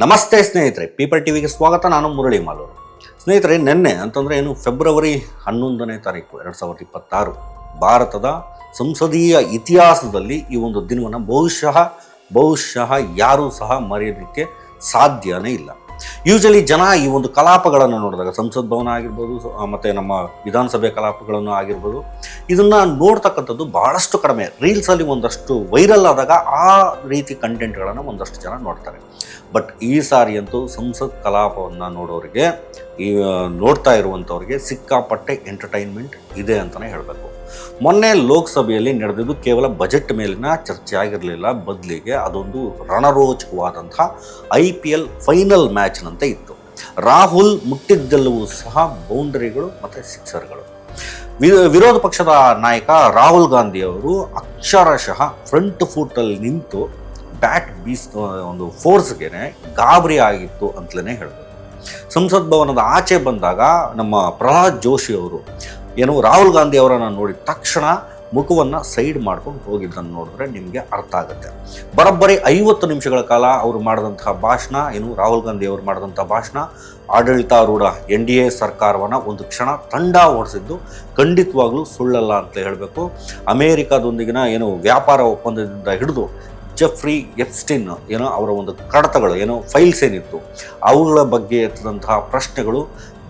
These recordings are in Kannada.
ನಮಸ್ತೆ ಸ್ನೇಹಿತರೆ ಪೀಪಲ್ ಟಿವಿಗೆ ಸ್ವಾಗತ. ನಾನು ಮುರಳಿ ಮಾಲೂರು. ಸ್ನೇಹಿತರೆ, ನಿನ್ನೆ ಅಂತಂದರೆ ಏನು ಫೆಬ್ರವರಿ ಹನ್ನೊಂದನೇ ತಾರೀಕು, ಎರಡು ಸಾವಿರದ ಇಪ್ಪತ್ತಾರು, ಭಾರತದ ಸಂಸದೀಯ ಇತಿಹಾಸದಲ್ಲಿ ಈ ಒಂದು ದಿನವನ್ನು ಬಹುಶಃ ಬಹುಶಃ ಯಾರೂ ಸಹ ಮರೆಯೋದಕ್ಕೆ ಸಾಧ್ಯನೇ ಇಲ್ಲ. ಯೂಶಲಿ ಜನ ಈ ಒಂದು ಕಲಾಪಗಳನ್ನು ನೋಡಿದಾಗ, ಸಂಸತ್ ಭವನ ಆಗಿರ್ಬೋದು ಮತ್ತು ನಮ್ಮ ವಿಧಾನಸಭೆ ಕಲಾಪಗಳನ್ನು ಆಗಿರ್ಬೋದು, ಇದನ್ನು ನೋಡ್ತಕ್ಕಂಥದ್ದು ಬಹಳಷ್ಟು ಕಡಿಮೆ. ರೀಲ್ಸಲ್ಲಿ ಒಂದಷ್ಟು ವೈರಲ್ ಆದಾಗ ಆ ರೀತಿ ಕಂಟೆಂಟ್ಗಳನ್ನು ಒಂದಷ್ಟು ಜನ ನೋಡ್ತಾರೆ. ಬಟ್ ಈ ಸಾರಿ ಅಂತೂ ಸಂಸತ್ ಕಲಾಪವನ್ನು ನೋಡೋರಿಗೆ, ಈ ನೋಡ್ತಾ ಇರುವಂಥವ್ರಿಗೆ ಸಿಕ್ಕಾಪಟ್ಟೆ ಎಂಟರ್ಟೈನ್ಮೆಂಟ್ ಇದೆ ಅಂತಲೇ ಹೇಳಬೇಕು. ಮೊನ್ನೆ ಲೋಕಸಭೆಯಲ್ಲಿ ನಡೆದಿದ್ದು ಕೇವಲ ಬಜೆಟ್ ಮೇಲಿನ ಚರ್ಚೆ ಆಗಿರಲಿಲ್ಲ ಬದಲಿಗೆ ಅದೊಂದು ರಣರೋಚಕವಾದಂಥ ಐ ಪಿ ಎಲ್ ಫೈನಲ್ ಮ್ಯಾಚ್ನಂತೆ ಇತ್ತು. ರಾಹುಲ್ ಮುಟ್ಟಿದ್ದೆಲ್ಲವೂ ಸಹ ಬೌಂಡರಿಗಳು ಮತ್ತು ಸಿಕ್ಸರ್ಗಳು. ವಿರೋಧ ಪಕ್ಷದ ನಾಯಕ ರಾಹುಲ್ ಗಾಂಧಿ ಅವರು ಅಕ್ಷರಶಃ ಫ್ರಂಟ್ ಫೂಟಲ್ಲಿ ನಿಂತು ಬ್ಯಾಟ್ ಬೀಸ್ ಒಂದು ಫೋರ್ಸ್ಗೆ ಗಾಬರಿ ಆಗಿತ್ತು ಅಂತಲೇ ಹೇಳಬೇಕು ಸಂಸತ್ ಭವನದ ಆಚೆ ಬಂದಾಗ ನಮ್ಮ ಪ್ರಹ್ಲಾದ್ ಜೋಶಿ ಅವರು ಏನು ರಾಹುಲ್ ಗಾಂಧಿ ಅವರನ್ನು ನೋಡಿದ ತಕ್ಷಣ ಮುಖವನ್ನು ಸೈಡ್ ಮಾಡ್ಕೊಂಡು ಹೋಗಿದ್ದನ್ನು ನೋಡಿದ್ರೆ ನಿಮಗೆ ಅರ್ಥ ಆಗುತ್ತೆ. ಬರೋಬ್ಬರಿ ಐವತ್ತು ನಿಮಿಷಗಳ ಕಾಲ ಅವರು ಮಾಡಿದಂತಹ ಭಾಷಣ, ಏನು ರಾಹುಲ್ ಗಾಂಧಿ ಅವರು ಮಾಡಿದಂಥ ಭಾಷಣ, ಆಡಳಿತಾರೂಢ ಎನ್ ಡಿ ಎ ಸರ್ಕಾರವನ್ನು ಒಂದು ಕ್ಷಣ ತಂಡ ಓಡಿಸಿದ್ದು ಖಂಡಿತವಾಗ್ಲೂ ಸುಳ್ಳಲ್ಲ ಅಂತ ಹೇಳಬೇಕು. ಅಮೇರಿಕಾದೊಂದಿಗಿನ ಏನು ವ್ಯಾಪಾರ ಒಪ್ಪಂದದಿಂದ ಹಿಡಿದು ಜೆಫ್ರಿ ಎಪ್ಸ್ಟಿನ್ ಏನೋ ಅವರ ಒಂದು ಕಡತಗಳು, ಏನೋ ಫೈಲ್ಸ್ ಏನಿತ್ತು, ಅವುಗಳ ಬಗ್ಗೆ ಎತ್ತದಂತಹ ಪ್ರಶ್ನೆಗಳು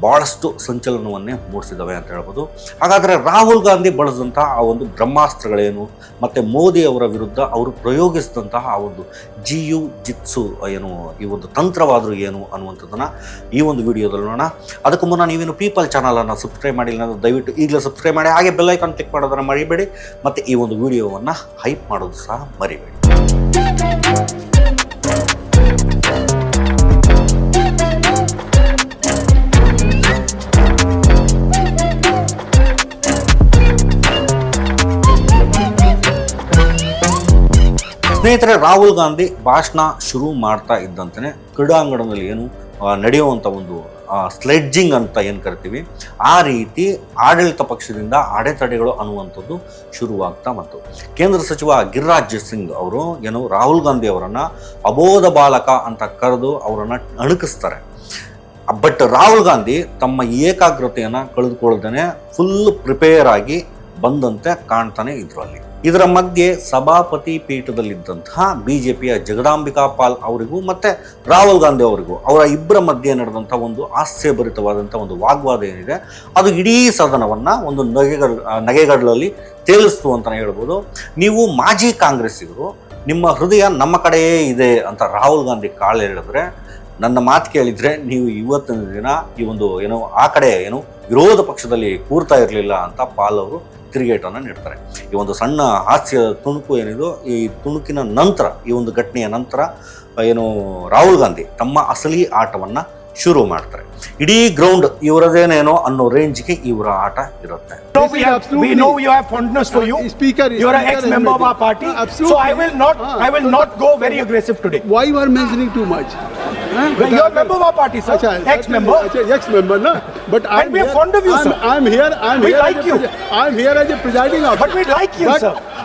ಭಾಳಷ್ಟು ಸಂಚಲನವನ್ನೇ ಮೂಡಿಸಿದ್ದಾವೆ ಅಂತ ಹೇಳ್ಬೋದು. ಹಾಗಾದರೆ ರಾಹುಲ್ ಗಾಂಧಿ ಬಳಸಿದಂತಹ ಆ ಒಂದು ಬ್ರಹ್ಮಾಸ್ತ್ರಗಳೇನು, ಮತ್ತು ಮೋದಿ ಅವರ ವಿರುದ್ಧ ಅವರು ಪ್ರಯೋಗಿಸಿದಂತಹ ಆ ಒಂದು ಜಿ ಯು ಜಿತ್ಸು ಏನು, ಈ ಒಂದು ತಂತ್ರವಾದರೂ ಏನು ಅನ್ನುವಂಥದ್ದನ್ನು ಈ ಒಂದು ವಿಡಿಯೋದಲ್ಲಿ ನೋಡೋಣ. ಅದಕ್ಕೂ ಮುನ್ನ ನೀವೇನು ಪೀಪಲ್ ಚಾನಲನ್ನು ಸಬ್ಸ್ಕ್ರೈಬ್ ಮಾಡಿಲ್ಲ ಅಂದರೆ ದಯವಿಟ್ಟು ಈಗಲೇ ಸಬ್ಸ್ಕ್ರೈಬ್ ಮಾಡಿ, ಹಾಗೆ ಬೆಲ್ಲೈಕಾನ್ ಕ್ಲಿಕ್ ಮಾಡೋದನ್ನು ಮರಿಬೇಡಿ. ಮತ್ತು ಈ ಒಂದು ವಿಡಿಯೋವನ್ನು ಹೈಪ್ ಮಾಡೋದು ಸಹ ಮರಿಬೇಡಿ. ಸ್ನೇಹಿತರೆ, ರಾಹುಲ್ ಗಾಂಧಿ ಭಾಷಣ ಶುರು ಮಾಡ್ತಾ ಇದ್ದಂತೆ ಕ್ರೀಡಾಂಗಣದಲ್ಲಿ ಏನು ನಡೆಯುವಂಥ ಒಂದು ಸ್ಲೆಡ್ಜಿಂಗ್ ಅಂತ ಏನು ಕರಿತೀವಿ, ಆ ರೀತಿ ಆಡಳಿತ ಪಕ್ಷದಿಂದ ಅಡೆತಡೆಗಳು ಅನ್ನುವಂಥದ್ದು ಶುರುವಾಗ್ತಾ ಬಂತು. ಕೇಂದ್ರ ಸಚಿವ ಗಿರಿರಾಜ್ ಸಿಂಗ್ ಅವರು ಏನು, ರಾಹುಲ್ ಗಾಂಧಿ ಅವರನ್ನು ಅಬೋಧ ಬಾಲಕ ಅಂತ ಕರೆದು ಅವರನ್ನು ಅಣುಕಿಸ್ತಾರೆ. ಬಟ್ ರಾಹುಲ್ ಗಾಂಧಿ ತಮ್ಮ ಏಕಾಗ್ರತೆಯನ್ನು ಕಳೆದುಕೊಳ್ಳದೇನೆ ಫುಲ್ ಪ್ರಿಪೇರ್ ಆಗಿ ಬಂದಂತೆ ಕಾಣ್ತಾನೆ ಇದ್ರು ಅಲ್ಲಿ. ಇದರ ಮಧ್ಯೆ ಸಭಾಪತಿ ಪೀಠದಲ್ಲಿದ್ದಂತಹ ಬಿಜೆಪಿಯ ಜಗದಾಂಬಿಕಾ ಪಾಲ್ ಅವರಿಗೂ ಮತ್ತೆ ರಾಹುಲ್ ಗಾಂಧಿ ಅವರಿಗೂ ಅವರ ಇಬ್ಬರ ಮಧ್ಯೆ ನಡೆದಂಥ ಒಂದು ಹಾಸ್ಯಭರಿತವಾದಂಥ ಒಂದು ವಾಗ್ವಾದ ಏನಿದೆ, ಅದು ಇಡೀ ಸದನವನ್ನು ಒಂದು ನಗೆಗಳ ನಗೆಗಳಲ್ಲಿ ತೇಲಿಸ್ತು ಅಂತಲೇ ಹೇಳ್ಬೋದು. ನೀವು ಮಾಜಿ ಕಾಂಗ್ರೆಸ್ಸಿಗರು, ನಿಮ್ಮ ಹೃದಯ ನಮ್ಮ ಕಡೆಯೇ ಇದೆ ಅಂತ ರಾಹುಲ್ ಗಾಂಧಿ ಕಾಳು ಹೇಳಿದ್ರೆ ನನ್ನ ಮಾತು ಕೇಳಿದರೆ ನೀವು ಇವತ್ತಿನ ದಿನ ಈ ಒಂದು, ಏನೋ, ಆ ಕಡೆ ಏನು ವಿರೋಧ ಪಕ್ಷದಲ್ಲಿ ಕೂರ್ತಾ ಇರಲಿಲ್ಲ ಅಂತ ಪಾಲ್ ಅವರು ತಿರುಗೇಟನ್ನು ನೀಡ್ತಾರೆ. ಈ ಒಂದು ಸಣ್ಣ ಹಾಸ್ಯ ತುಣುಕು ಏನಿದೋ ಈ ತುಣುಕಿನ ನಂತರ ಈ ಒಂದು ಘಟನೆಯ ನಂತರ ಏನು ರಾಹುಲ್ ಗಾಂಧಿ ತಮ್ಮ ಅಸಲಿ ಆಟವನ್ನು ಶುರು ಮಾಡ್ತಾರೆ. ಇಡೀ ಗ್ರೌಂಡ್ ಇವರದೇನೇನೋ ಅನ್ನೋ ರೇಂಜ್ಗೆ ಇವರ ಆಟ ಇರುತ್ತೆ. No,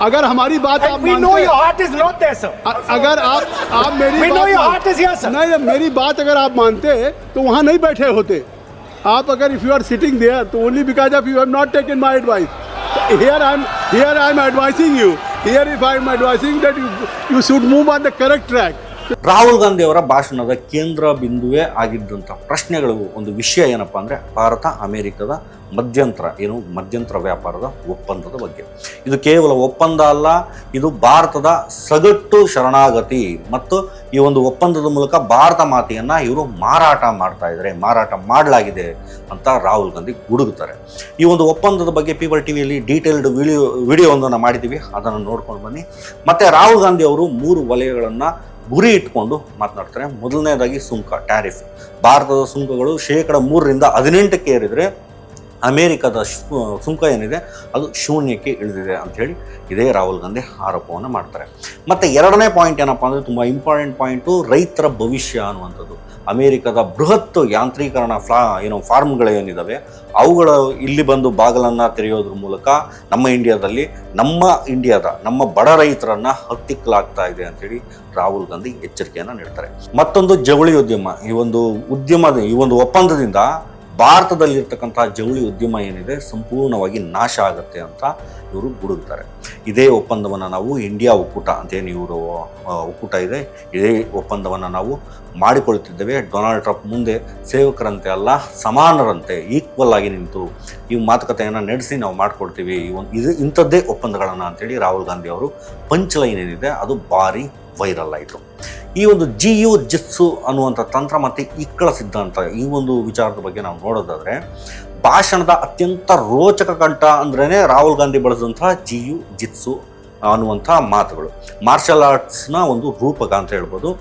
अगर हमारी बात अगर आप आप मेरी नहीं मेरी बात अगर आप मानते तो वहाँ नहीं बैठे होते। आप अगर if you are sitting there तो only because of you have not taken my advice here I am here I am advising you here if I am advising that you should move on the correct track Rahul Gandhi ಅವರ ಭಾಷಣದ ಕೇಂದ್ರ ಬಿಂದುವೇ ಆಗಿದ್ದಂಥ ಪ್ರಶ್ನೆಗಳು ಒಂದು ವಿಷಯ ಏನಪ್ಪ ಅಂದರೆ ಭಾರತ, ಅಮೆರಿಕದ ಮಧ್ಯಂತರ, ಏನು ಮಧ್ಯಂತರ ವ್ಯಾಪಾರದ ಒಪ್ಪಂದದ ಬಗ್ಗೆ. ಇದು ಕೇವಲ ಒಪ್ಪಂದ ಅಲ್ಲ, ಇದು ಭಾರತದ ಸಗಟ್ಟು ಶರಣಾಗತಿ ಮತ್ತು ಈ ಒಂದು ಒಪ್ಪಂದದ ಮೂಲಕ ಭಾರತ ಮಾತೆಯನ್ನು ಇವರು ಮಾರಾಟ ಮಾಡ್ತಾ ಇದ್ದಾರೆ, ಮಾರಾಟ ಮಾಡಲಾಗಿದೆ ಅಂತ ರಾಹುಲ್ ಗಾಂಧಿ ಗುಡುಗುತ್ತಾರೆ. ಈ ಒಂದು ಒಪ್ಪಂದದ ಬಗ್ಗೆ ಪೀಪಲ್ ಟಿವಿಯಲ್ಲಿ ಡೀಟೇಲ್ಡ್ ವಿಡಿಯೋ ಒಂದನ್ನು ಮಾಡಿದ್ದೀವಿ, ಅದನ್ನು ನೋಡ್ಕೊಂಡು ಬನ್ನಿ. ಮತ್ತು ರಾಹುಲ್ ಗಾಂಧಿ ಅವರು ಮೂರು ವಲಯಗಳನ್ನು ಗುರಿ ಇಟ್ಕೊಂಡು ಮಾತನಾಡ್ತಾರೆ. ಮೊದಲನೇದಾಗಿ ಸುಂಕ ಟ್ಯಾರಿಫ್ ಭಾರತದ ಸುಂಕಗಳು ಶೇಕಡ ಮೂರರಿಂದ ಹದಿನೆಂಟಕ್ಕೆ ಏರಿದರೆ ಅಮೇರಿಕದ ಸುಂಕ ಏನಿದೆ? ಅದು ಶೂನ್ಯಕ್ಕೆ ಇಳಿದಿದೆ ಅಂಥೇಳಿ ಇದೇ ರಾಹುಲ್ ಗಾಂಧಿ ಆರೋಪವನ್ನು ಮಾಡ್ತಾರೆ. ಮತ್ತು ಎರಡನೇ ಪಾಯಿಂಟ್ ಏನಪ್ಪ ಅಂದರೆ ತುಂಬ ಇಂಪಾರ್ಟೆಂಟ್ ಪಾಯಿಂಟು ರೈತರ ಭವಿಷ್ಯ ಅನ್ನುವಂಥದ್ದು. ಅಮೇರಿಕದ ಬೃಹತ್ ಯಾಂತ್ರೀಕರಣ ಫ್ಲಾ, ಏನು ಫಾರ್ಮ್ಗಳೇನಿದ್ದಾವೆ ಅವುಗಳು ಇಲ್ಲಿ ಬಂದು ಬಾಗಿಲನ್ನು ತೆರೆಯೋದ್ರ ಮೂಲಕ ನಮ್ಮ ಇಂಡಿಯಾದಲ್ಲಿ ನಮ್ಮ ಇಂಡಿಯಾದ ನಮ್ಮ ಬಡ ರೈತರನ್ನು ಹತ್ತಿಕ್ಕಲಾಗ್ತಾ ಇದೆ ಅಂತೇಳಿ ರಾಹುಲ್ ಗಾಂಧಿ ಎಚ್ಚರಿಕೆಯನ್ನು ನೀಡ್ತಾರೆ. ಮತ್ತೊಂದು ಜವಳಿ ಉದ್ಯಮ, ಈ ಒಂದು ಉದ್ಯಮದ, ಈ ಒಂದು ಒಪ್ಪಂದದಿಂದ ಭಾರತದಲ್ಲಿರ್ತಕ್ಕಂಥ ಜವಳಿ ಉದ್ಯಮ ಏನಿದೆ, ಸಂಪೂರ್ಣವಾಗಿ ನಾಶ ಆಗುತ್ತೆ ಅಂತ ಇವರು ಗುಡುಗ್ತಾರೆ. ಇದೇ ಒಪ್ಪಂದವನ್ನು ನಾವು ಇಂಡಿಯಾ ಒಕ್ಕೂಟ ಅಂತೇನು ಇವರು ಒಕ್ಕೂಟ ಇದೆ, ಇದೇ ಒಪ್ಪಂದವನ್ನು ನಾವು ಮಾಡಿಕೊಳ್ಳುತ್ತಿದ್ದೇವೆ. ಡೊನಾಲ್ಡ್ ಟ್ರಂಪ್ ಮುಂದೆ ಸೇವಕರಂತೆ ಅಲ್ಲ, ಸಮಾನರಂತೆ, ಈಕ್ವಲ್ ಆಗಿ ನಿಂತು ಈ ಮಾತುಕತೆಯನ್ನು ನಡೆಸಿ ನಾವು ಮಾಡಿಕೊಡ್ತೀವಿ ಈ ಒಂದು ಇದು ಇಂಥದ್ದೇ ಒಪ್ಪಂದಗಳನ್ನು ಅಂತೇಳಿ ರಾಹುಲ್ ಗಾಂಧಿ ಅವರು ಪಂಚ್ ಲೈನ್ ಏನಿದೆ, ಅದು ಭಾರಿ ವೈರಲ್ ಆಯಿತು. ಈ ಒಂದು ಜಿಯು ಜಿತ್ಸು ಅನ್ನುವಂಥ ತಂತ್ರ ಮತ್ತು ಇಕ್ಕಳ ಸಿದ್ಧಾಂತ, ಈ ಒಂದು ವಿಚಾರದ ಬಗ್ಗೆ ನಾವು ನೋಡೋದಾದರೆ, ಭಾಷಣದ ಅತ್ಯಂತ ರೋಚಕ ಕಂಠ ಅಂದ್ರೇ ರಾಹುಲ್ ಗಾಂಧಿ ಬಳಸಿದಂತಹ ಜಿಯು ಜಿತ್ಸು ಅನ್ನುವಂಥ ಮಾತುಗಳು. ಮಾರ್ಷಲ್ ಆರ್ಟ್ಸ್ನ ಒಂದು ರೂಪಕ ಅಂತ ಹೇಳ್ಬೋದು.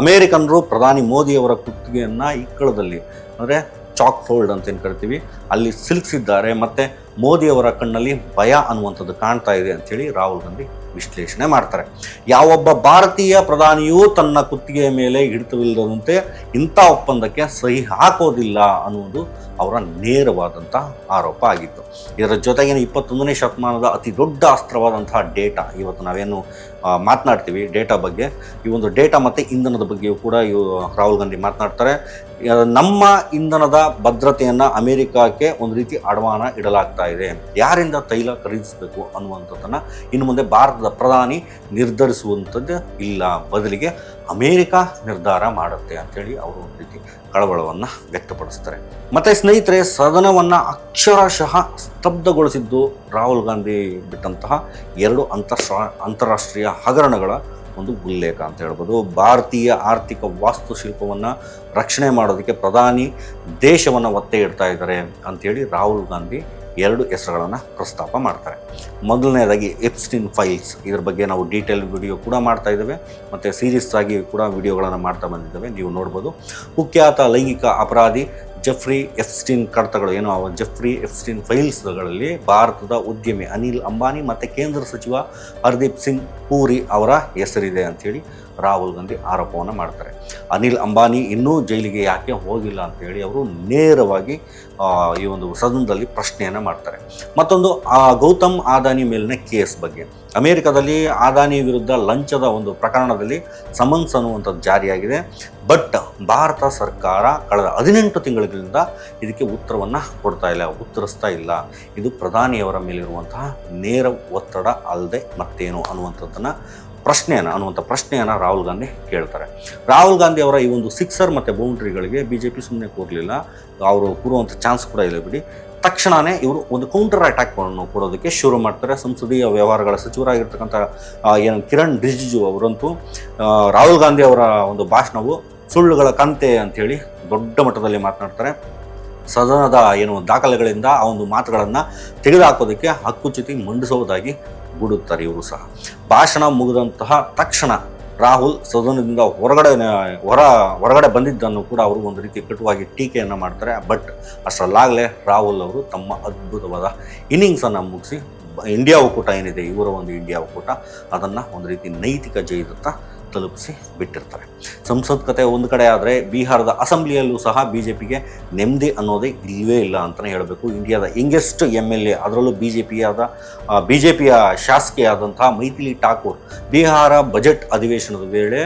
ಅಮೇರಿಕನ್ರು ಪ್ರಧಾನಿ ಮೋದಿಯವರ ಕುತ್ತಿಗೆಯನ್ನು ಇಕ್ಕಳದಲ್ಲಿ, ಅಂದರೆ ಚಾಕ್ ಫೋಲ್ಡ್ ಅಂತ ಏನು ಕರಿತೀವಿ, ಅಲ್ಲಿ ಸಿಲುಕಿಸಿದ್ದಾರೆ, ಮತ್ತು ಮೋದಿಯವರ ಕಣ್ಣಲ್ಲಿ ಭಯ ಅನ್ನುವಂಥದ್ದು ಕಾಣ್ತಾ ಇದೆ ಅಂಥೇಳಿ ರಾಹುಲ್ ಗಾಂಧಿ ವಿಶ್ಲೇಷಣೆ ಮಾಡ್ತಾರೆ. ಯಾವೊಬ್ಬ ಭಾರತೀಯ ಪ್ರಧಾನಿಯೂ ತನ್ನ ಕುತ್ತಿಗೆಯ ಮೇಲೆ ಹಿಡಿತವಿಲ್ಲದಂತೆ ಇಂಥ ಒಪ್ಪಂದಕ್ಕೆ ಸಹಿ ಹಾಕೋದಿಲ್ಲ ಅನ್ನುವುದು ಅವರ ನೇರವಾದಂಥ ಆರೋಪ ಆಗಿತ್ತು. ಇದರ ಜೊತೆಗಿನ ಇಪ್ಪತ್ತೊಂದನೇ ಶತಮಾನದ ಅತಿ ದೊಡ್ಡ ಅಸ್ತ್ರವಾದಂತಹ ಡೇಟಾ, ಇವತ್ತು ನಾವೇನು ಮಾತನಾಡ್ತೀವಿ ಡೇಟಾ ಬಗ್ಗೆ. ಈ ಒಂದು ಡೇಟಾ ಮತ್ತು ಇಂಧನದ ಬಗ್ಗೆಯೂ ಕೂಡ ಇವು ರಾಹುಲ್ ಗಾಂಧಿ ಮಾತನಾಡ್ತಾರೆ. ನಮ್ಮ ಇಂಧನದ ಭದ್ರತೆಯನ್ನು ಅಮೆರಿಕಕ್ಕೆ ಒಂದು ರೀತಿ ಅಡವಾನ ಇಡಲಾಗ್ತಾ ಇದೆ. ಯಾರಿಂದ ತೈಲ ಖರೀದಿಸಬೇಕು ಅನ್ನುವಂಥದ್ದನ್ನು ಇನ್ನು ಮುಂದೆ ಭಾರತದ ಪ್ರಧಾನಿ ನಿರ್ಧರಿಸುವಂಥದ್ದು ಇಲ್ಲ. ಬದಲಿಗೆ ಅಮೇರಿಕ ನಿರ್ಧಾರ ಮಾಡುತ್ತೆ ಅಂತೇಳಿ ಅವರು ಒಂದು ರೀತಿ ಕಳವಳವನ್ನು ವ್ಯಕ್ತಪಡಿಸ್ತಾರೆ. ಮತ್ತು ಸ್ನೇಹಿತರೆ, ಸದನವನ್ನು ಅಕ್ಷರಶಃ ಸ್ತಬ್ಧಗೊಳಿಸಿದ್ದು ರಾಹುಲ್ ಗಾಂಧಿ ಬಿಟ್ಟಂತಹ ಎರಡು ಅಂತರ್ಶಾ, ಅಂತಾರಾಷ್ಟ್ರೀಯ ಹಗರಣಗಳ ಒಂದು ಉಲ್ಲೇಖ ಅಂತ ಹೇಳ್ಬೋದು. ಭಾರತೀಯ ಆರ್ಥಿಕ ವಾಸ್ತುಶಿಲ್ಪವನ್ನು ರಕ್ಷಣೆ ಮಾಡೋದಕ್ಕೆ ಪ್ರಧಾನಿ ದೇಶವನ್ನು ಒತ್ತೆ ಇಡ್ತಾ ಇದ್ದಾರೆ ಅಂಥೇಳಿ ರಾಹುಲ್ ಗಾಂಧಿ ಎರಡು ಹೆಸರುಗಳನ್ನು ಪ್ರಸ್ತಾಪ ಮಾಡ್ತಾರೆ. ಮೊದಲನೇದಾಗಿ ಎಪ್ಸ್ಟಿನ್ ಫೈಲ್ಸ್ ಇದ್ರ ಬಗ್ಗೆ ನಾವು ಡೀಟೇಲ್ ವಿಡಿಯೋ ಕೂಡ ಮಾಡ್ತಾ ಇದ್ದೇವೆ. ಮತ್ತು ಸೀರಿಯಸ್ ಆಗಿ ಕೂಡ ವಿಡಿಯೋಗಳನ್ನು ಮಾಡ್ತಾ ಬಂದಿದ್ದೇವೆ. ನೀವು ನೋಡ್ಬೋದು. ಕುಖ್ಯಾತ ಲೈಂಗಿಕ ಅಪರಾಧಿ ಜಫ್ರಿ ಎಫ್ಸ್ಟಿನ್ ಕಡತಗಳು ಏನು? ಅವ ಜಫ್ರಿ ಎಫ್ಸ್ಟಿನ್ ಫೈಲ್ಸ್ಗಳಲ್ಲಿ ಭಾರತದ ಉದ್ಯಮಿ ಅನಿಲ್ ಅಂಬಾನಿ ಮತ್ತು ಕೇಂದ್ರ ಸಚಿವ ಹರ್ದೀಪ್ ಸಿಂಗ್ ಪೂರಿ ಅವರ ಹೆಸರಿದೆ ಅಂಥೇಳಿ ರಾಹುಲ್ ಗಾಂಧಿ ಆರೋಪವನ್ನು ಮಾಡ್ತಾರೆ. ಅನಿಲ್ ಅಂಬಾನಿ ಇನ್ನೂ ಜೈಲಿಗೆ ಯಾಕೆ ಹೋಗಿಲ್ಲ ಅಂತೇಳಿ ಅವರು ನೇರವಾಗಿ ಈ ಒಂದು ಸದನದಲ್ಲಿ ಪ್ರಶ್ನೆಯನ್ನು ಮಾಡ್ತಾರೆ. ಮತ್ತೊಂದು, ಆ ಗೌತಮ್ ಆದಾನಿ ಮೇಲಿನ ಕೇಸ್ ಬಗ್ಗೆ. ಅಮೆರಿಕದಲ್ಲಿ ಆದಾನಿ ವಿರುದ್ಧ ಲಂಚದ ಒಂದು ಪ್ರಕರಣದಲ್ಲಿ ಸಮನ್ಸ್ ಅನ್ನುವಂಥದ್ದು ಜಾರಿಯಾಗಿದೆ. ಬಟ್ ಭಾರತ ಸರ್ಕಾರ ಕಳೆದ ಹದಿನೆಂಟು ತಿಂಗಳಿಂದ ಇದಕ್ಕೆ ಉತ್ತರವನ್ನು ಕೊಡ್ತಾ ಇಲ್ಲ, ಉತ್ತರಿಸ್ತಾ ಇಲ್ಲ. ಇದು ಪ್ರಧಾನಿಯವರ ಮೇಲಿರುವಂತಹ ನೇರ ಒತ್ತಡ ಅಲ್ಲದೆ ಮತ್ತೇನು ಅನ್ನುವಂಥದ್ದನ್ನು ಪ್ರಶ್ನೆಯನ್ನು ಅನ್ನುವಂಥ ಪ್ರಶ್ನೆಯನ್ನು ರಾಹುಲ್ ಗಾಂಧಿ ಕೇಳ್ತಾರೆ. ರಾಹುಲ್ ಗಾಂಧಿ ಅವರ ಈ ಒಂದು ಸಿಕ್ಸರ್ ಮತ್ತು ಬೌಂಡ್ರಿಗಳಿಗೆ ಬಿ ಜೆ ಪಿ ಸುಮ್ಮನೆ ಕೊಡಲಿಲ್ಲ ಅವರು ಕೊಡುವಂಥ ಚಾನ್ಸ್ ಕೂಡ ಇಲ್ಲ ಬಿಡಿ. ತಕ್ಷಣವೇ ಇವರು ಒಂದು ಕೌಂಟರ್ ಅಟ್ಯಾಕ್ ಕೊಡೋದಕ್ಕೆ ಶುರು ಮಾಡ್ತಾರೆ. ಸಂಸದೀಯ ವ್ಯವಹಾರಗಳ ಸಚಿವರಾಗಿರ್ತಕ್ಕಂಥ ಏನು ಕಿರಣ್ ರಿಜಿಜು ಅವರಂತೂ ರಾಹುಲ್ ಗಾಂಧಿ ಅವರ ಒಂದು ಭಾಷಣವು ಸುಳ್ಳುಗಳ ಕಂತೆ ಅಂಥೇಳಿ ದೊಡ್ಡ ಮಟ್ಟದಲ್ಲಿ ಮಾತನಾಡ್ತಾರೆ. ಸದನದ ಏನು ದಾಖಲೆಗಳಿಂದ ಆ ಒಂದು ಮಾತುಗಳನ್ನು ತೆಗೆದುಹಾಕೋದಕ್ಕೆ ಹಕ್ಕುಚ್ಯುತಿ ಮಂಡಿಸುವುದಾಗಿ ಗುಡುತ್ತಾರೆ ಇವರು ಸಹ. ಭಾಷಣ ಮುಗಿದಂತಹ ತಕ್ಷಣ ರಾಹುಲ್ ಸದನದಿಂದ ಹೊರಗಡೆ, ಹೊರ, ಹೊರಗಡೆ ಬಂದಿದ್ದನ್ನು ಕೂಡ ಅವರು ಒಂದು ರೀತಿ ಕಟುವಾಗಿ ಟೀಕೆಯನ್ನು ಮಾಡ್ತಾರೆ. ಬಟ್ ಅಷ್ಟರಲ್ಲಾಗಲೇ ರಾಹುಲ್ ಅವರು ತಮ್ಮ ಅದ್ಭುತವಾದ ಇನ್ನಿಂಗ್ಸನ್ನು ಮುಗಿಸಿ, ಇಂಡಿಯಾ ಒಕ್ಕೂಟ ಏನಿದೆ, ಇವರ ಒಂದು ಇಂಡಿಯಾ ಒಕ್ಕೂಟ, ಅದನ್ನು ಒಂದು ರೀತಿ ನೈತಿಕ ಜಯದತ್ತ ತಲುಪಿಸಿ ಬಿಟ್ಟಿರ್ತಾರೆ. ಸಂಸತ್ ಕತೆ ಒಂದು ಕಡೆ ಆದರೆ ಬಿಹಾರದ ಅಸೆಂಬ್ಲಿಯಲ್ಲೂ ಸಹ ಬಿ ಜೆ ಪಿಗೆ ನೆಮ್ಮದಿ ಅನ್ನೋದೇ ಇಲ್ಲವೇ ಇಲ್ಲ ಅಂತಲೇ ಹೇಳಬೇಕು. ಇಂಡಿಯಾದ ಯಂಗೆಸ್ಟ್ ಎಂ ಎಲ್ ಎ, ಅದರಲ್ಲೂ ಬಿ ಜೆ ಪಿಯಾದ ಬಿ ಜೆ ಪಿಯ ಶಾಸಕಿಯಾದಂತಹ ಮೈಥಿಲಿ ಠಾಕೂರ್ ಬಿಹಾರ ಬಜೆಟ್ ಅಧಿವೇಶನದ ವೇಳೆ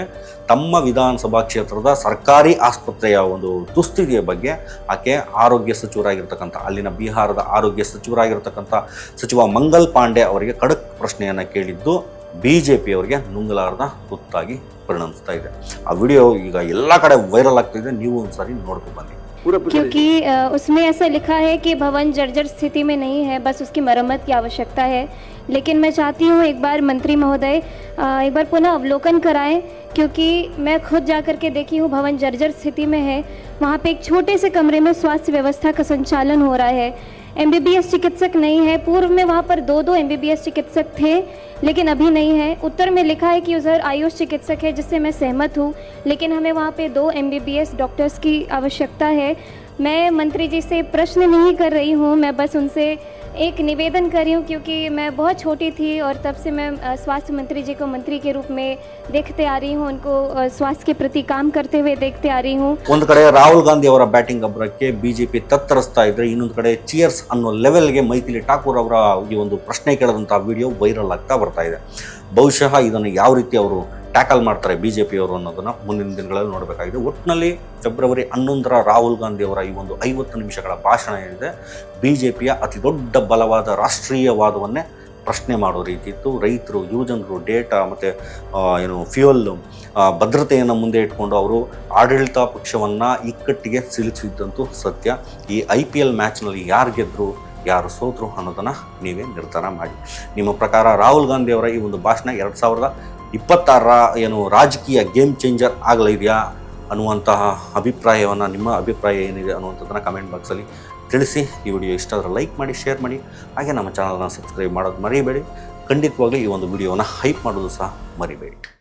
ತಮ್ಮ ವಿಧಾನಸಭಾ ಕ್ಷೇತ್ರದ ಸರ್ಕಾರಿ ಆಸ್ಪತ್ರೆಯ ಒಂದು ದುಸ್ಥಿತಿಯ ಬಗ್ಗೆ ಆಕೆ ಆರೋಗ್ಯ ಸಚಿವರಾಗಿರ್ತಕ್ಕಂಥ, ಅಲ್ಲಿನ ಬಿಹಾರದ ಆರೋಗ್ಯ ಸಚಿವರಾಗಿರ್ತಕ್ಕಂಥ ಸಚಿವ ಮಂಗಲ್ ಪಾಂಡೆ ಅವರಿಗೆ ಖಡಕ್ ಪ್ರಶ್ನೆಯನ್ನು ಕೇಳಿದ್ದು ಬಿ ಜೆ ಪಿಯವರಿಗೆ ನುಂಗಲಾರದ ತುತ್ತಾಗಿ ಪರಿಣಮಿಸ್ತಾ ಇದೆ ಆ ವಿಡಿಯೋ ಈಗ ಎಲ್ಲ ಕಡೆ ವೈರಲ್ ಆಗ್ತಿದೆ ನೀವು ಒಂದ್ಸರಿ ನೋಡ್ಕೊಂಡು ಬನ್ನಿ पूरा क्योंकि अ, उसमें ऐसा लिखा है कि भवन जर्जर स्थिति में नहीं है बस उसकी मरम्मत की आवश्यकता है लेकिन मैं चाहती हूँ एक बार मंत्री महोदय अ, एक बार पुनः अवलोकन कराएं क्योंकि मैं खुद जा कर के देखी हूँ भवन जर्जर स्थिति में है वहाँ पे एक छोटे से कमरे में स्वास्थ्य व्यवस्था का संचालन हो रहा है एमबीबीएस चिकित्सक नहीं है। पूर्व में वहाँ पर दो दो एमबीबीएस चिकित्सक थे, लेकिन अभी नहीं है। उत्तर में लिखा है कि उधर आयुष चिकित्सक है, जिससे मैं सहमत हूँ, लेकिन हमें वहाँ पे दो एमबीबीएस डॉक्टर्स की आवश्यकता है। मैं मंत्री जी से प्रश्न नहीं कर रही हूँ मैं बस उनसे एक निवेदन कर रही हूँ क्योंकि मैं बहुत छोटी थी और तब से मैं अ, स्वास्थ्य मंत्री जी को मंत्री के रूप में देखते आ रही हूँ उनको अ, स्वास्थ्य के प्रति काम करते हुए देखते आ रही हूँ ಒಂದು ಕಡೆ ರಾಹುಲ್ ಗಾಂಧಿ ಅವರ ಬ್ಯಾಟಿಂಗ್ ಅಬ್ಬರಕ್ಕೆ ಬಿಜೆಪಿ ತತ್ತರಿಸ್ತಾ ಇದ್ರೆ ಇನ್ನೊಂದು ಕಡೆ ಚಿಯರ್ಸ್ ಅನ್ನೋ ಲೆವೆಲ್ಗೆ ಮೈಥಿಲಿ ಠಾಕೂರ್ ಅವರ ಈ ಒಂದು ಪ್ರಶ್ನೆ ಕೇಳದಂಥ ವಿಡಿಯೋ ವೈರಲ್ ಆಗ್ತಾ ಬರ್ತಾ ಇದೆ ಬಹುಶಃ ಇದನ್ನು ಯಾವ ರೀತಿ ಅವರು ಟ್ಯಾಕಲ್ ಮಾಡ್ತಾರೆ ಬಿ ಜೆ ಪಿಯವರು ಅನ್ನೋದನ್ನು ಮುಂದಿನ ದಿನಗಳಲ್ಲಿ ನೋಡಬೇಕಾಗಿದೆ. ಒಟ್ಟಿನಲ್ಲಿ ಫೆಬ್ರವರಿ ಹನ್ನೊಂದರ ರಾಹುಲ್ ಗಾಂಧಿ ಅವರ ಈ ಒಂದು ಐವತ್ತು ನಿಮಿಷಗಳ ಭಾಷಣ ಏನಿದೆ ಬಿ ಜೆ ಪಿಯ ಅತಿ ದೊಡ್ಡ ಬಲವಾದ ರಾಷ್ಟ್ರೀಯವಾದವನ್ನೇ ಪ್ರಶ್ನೆ ಮಾಡೋ ರೀತಿ ಇತ್ತು. ರೈತರು, ಯುವಜನರು, ಡೇಟಾ ಮತ್ತು ಏನು ಫ್ಯೂಯಲ್ ಭದ್ರತೆಯನ್ನು ಮುಂದೆ ಇಟ್ಕೊಂಡು ಅವರು ಆಡಳಿತ ಪಕ್ಷವನ್ನು ಇಕ್ಕಟ್ಟಿಗೆ ಸಿಲುಕಿಸಿದ್ದಂತೂ ಸತ್ಯ. ಈ ಐ ಪಿ ಎಲ್ ಮ್ಯಾಚ್ನಲ್ಲಿ ಯಾರು ಗೆದ್ದರು ಯಾರು ಸೋತರು ಅನ್ನೋದನ್ನು ನೀವೇ ನಿರ್ಧಾರ ಮಾಡಿ. ನಿಮ್ಮ ಪ್ರಕಾರ ರಾಹುಲ್ ಗಾಂಧಿ ಅವರ ಈ ಒಂದು ಭಾಷಣ ಎರಡು ಸಾವಿರದ ಇಪ್ಪತ್ತಾರರ ಏನು ರಾಜಕೀಯ ಗೇಮ್ ಚೇಂಜರ್ ಆಗಲಿದೆಯಾ ಅನ್ನುವಂತಹ ಅಭಿಪ್ರಾಯವನ್ನು, ನಿಮ್ಮ ಅಭಿಪ್ರಾಯ ಏನಿದೆ ಅನ್ನುವಂಥದ್ದನ್ನು ಕಮೆಂಟ್ ಬಾಕ್ಸಲ್ಲಿ ತಿಳಿಸಿ. ಈ ವಿಡಿಯೋ ಇಷ್ಟ ಆದರೆ ಲೈಕ್ ಮಾಡಿ ಶೇರ್ ಮಾಡಿ. ಹಾಗೆ ನಮ್ಮ ಚಾನಲ್ನ ಸಬ್ಸ್ಕ್ರೈಬ್ ಮಾಡೋದು ಮರೀಬೇಡಿ. ಖಂಡಿತವಾಗ್ಲೂ ಈ ಒಂದು ವಿಡಿಯೋನ ಹೈಪ್ ಮಾಡೋದು ಸಹ ಮರಿಬೇಡಿ.